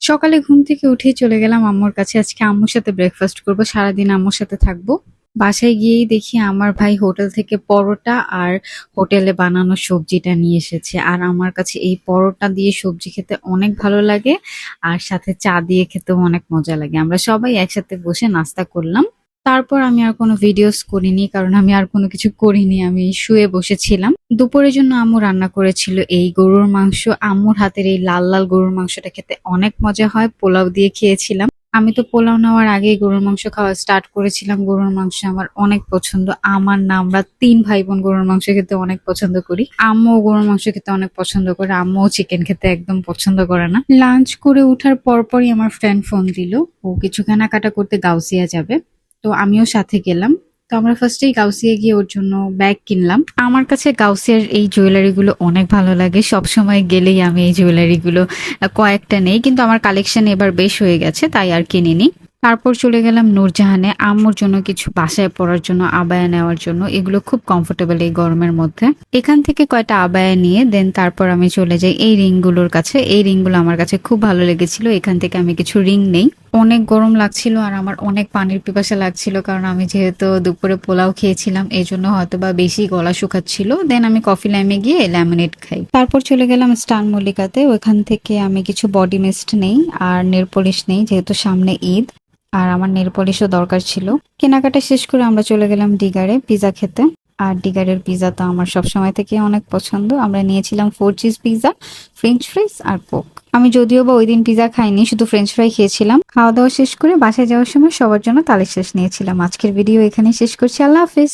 সকালে ঘুম থেকে উঠেই চলে গেলাম আম্মুর কাছে। আজকে আম্মুর সাথে ব্রেকফাস্ট করব, সারাদিন আম্মুর সাথে থাকব। বাসায় গিয়েই দেখি আমার ভাই হোটেল থেকে পরোটা আর হোটেলে বানানো সবজিটা নিয়ে এসেছে। আর আমার কাছে এই পরোটা দিয়ে সবজি খেতে অনেক ভালো লাগে, আর সাথে চা দিয়ে খেতেও অনেক মজা লাগে। আমরা সবাই একসাথে বসে নাস্তা করলাম। তারপর আমি আর কোনো ভিডিওস করিনি, কারণ আমি আর কোনো কিছু করিনি, আমি শুয়ে বসেছিলাম। দুপুরের জন্য আম্মু রান্না করেছিল এই গরুর মাংস। আম্মুর হাতের এই লাল লাল গরুর মাংসটা খেতে অনেক মজা হয়, পোলাও দিয়ে খেয়েছিলাম। আমি তো পোলাও নেওয়ার আগেই গরুর মাংস খাওয়া স্টার্ট করেছিলাম। গরুর মাংস আমার অনেক পছন্দ। আমার না, আমরা তিন ভাই বোন গরুর মাংস খেতে অনেক পছন্দ করি। আম্মু গরুর মাংস খেতে অনেক পছন্দ করে, আম্মুও চিকেন খেতে একদম পছন্দ করে না। লাঞ্চ করে ওঠার পরপরই আমার ফ্রেন্ড ফোন দিল, ও কিছু কেনাকাটা করতে গাউসিয়া যাবে। তো আমিও সাথে গেলাম। তো আমরা ফার্স্টেই গাউসিয়া গিয়ে ওর জন্য ব্যাগ কিনলাম। আমার কাছে গাউসিয়ার এই জুয়েলারিগুলো অনেক ভালো লাগে। সব সময় গেলেই আমি এই জুয়েলারিগুলো কয়েকটা নেই। কিন্তু আমার কালেকশন এবার বেশ হয়ে গেছে, তাই আর কিনিনি। তারপর চলে গেলাম নূরজাহানে, আম্মুর জন্য কিছু বাসায় পড়ার জন্য আবায়া নেওয়ার জন্য। এগুলো খুব কমফোর্টেবল এই গরমের মধ্যে। এখান থেকে কয়টা আবায়া নিয়ে দেন তারপর আমি চলে যাই এই রিংগুলোর কাছে। এই রিংগুলো আমার কাছে খুব ভালো লেগেছিল। এখান থেকে আমি কিছু রিং নেই। অনেক গরম লাগছিল আর আমার অনেক পানির পিপাসা লাগছিল কারণ আমি যেহেতু দুপুরে পোলাও খেয়েছিলাম এই জন্য হয়তো বা বেশি গলা শুকাচ্ছিল। দেন আমি কফি লাইমে গিয়ে ল্যামিনেট খাই। তারপর চলে গেলাম স্টান মল্লিকাতে। ওখান থেকে আমি কিছু বডি মিস্ট নেই আর নেল পলিশ নেই, যেহেতু সামনে ঈদ। আর আমার নেল পলিশও দরকার ছিল। কেনাকাটা শেষ করে আমরা চলে গেলাম ডিগারে পিজা খেতে। আর ডিগারের পিজা তো আমার সব সময় থেকে অনেক পছন্দ। আমরা নিয়েছিলাম four cheese pizza French fries আর কোক আমি যদিও বা ওই দিন পিজা খাইনি, শুধু ফ্রেঞ্চ ফ্রাই খেয়েছিলাম। খাওয়া দাওয়া শেষ করে বাসায় যাওয়ার সময় সবার জন্য তালের শেষ নিয়েছিলাম। আজকের ভিডিও এখানে শেষ করছি। আল্লাহ হাফিজ।